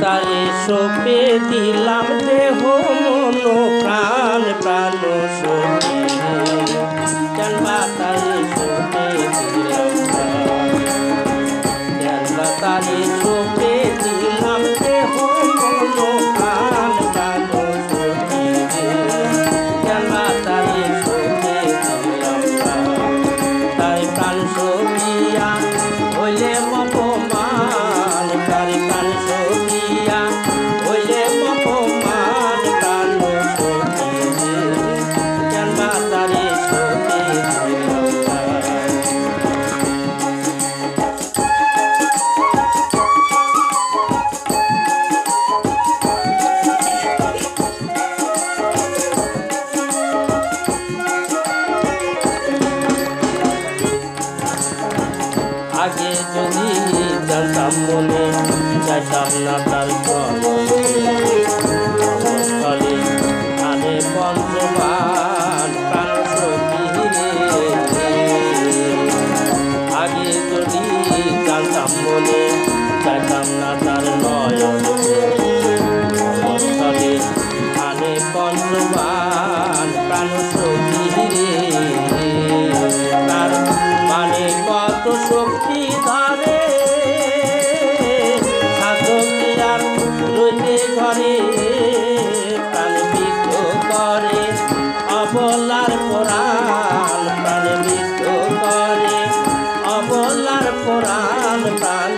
তারে সোপে দিলাম দেহ মন প্রাণ প্রাণ সপে আগে যদি জানতাম মনে চাইতাম না তার স্থলে আনে পঞ্চমান প্রাণ আগে জানতাম তার ঘরে প্রাণ বিক্ষ করে অবলার পরাণ প্রাণ বিক্ষ করে অবলার পরাণ প্রাণ